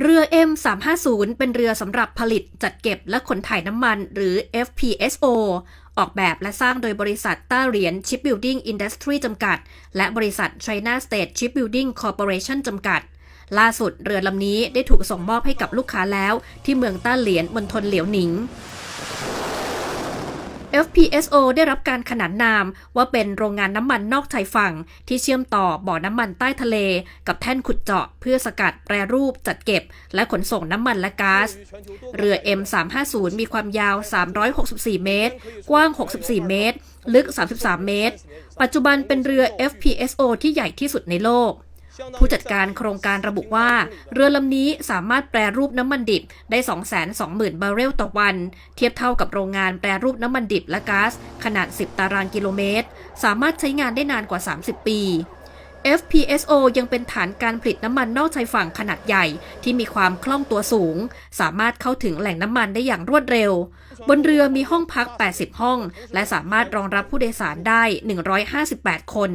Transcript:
เรือ M350 เป็นเรือสำหรับผลิตจัดเก็บและขนถ่ายน้ำมันหรือ FPSO ออกแบบและสร้างโดยบริษัทต้าเหรียญ Shipbuilding Industry จำกัด และบริษัท China State Shipbuilding Corporation จำกัด ล่าสุดเรือลำนี้ได้ถูกส่งมอบให้กับลูกค้าแล้ว ที่เมืองต้าเหรียญมณฑลเหลียวหนิง FPSO ได้รับการขนานนามว่าเป็นโรงงานน้ำมันนอกชายฝั่ง ที่เชื่อมต่อบ่อน้ำมันใต้ทะเล กับแท่นขุดเจาะเพื่อสกัดแปรรูปจัดเก็บ และขนส่งน้ำมันและก๊าซ เรือ M350 มีความยาว 364 เมตร กว้าง 64 เมตร ลึก 33 เมตร ปัจจุบันเป็นเรือ FPSO ที่ใหญ่ที่สุดในโลก ผู้จัดการโครงการระบุว่า เรือลำนี้สามารถแปรรูปน้ำมันดิบได้ 220,000 บาร์เรลต่อวัน เทียบเท่ากับโรงงานแปรรูปน้ำมันดิบและก๊าซขนาด 10 ตารางกิโลเมตร สามารถใช้งานได้นานกว่า 30 ปี FPSO ยังเป็นฐานการผลิตน้ำมันนอกชายฝั่งขนาดใหญ่ ที่มีความคล่องตัวสูง สามารถเข้าถึงแหล่งน้ำมันได้อย่างรวดเร็ว บนเรือมีห้องพัก 80 ห้อง และสามารถรองรับผู้โดยสารได้ 158 คน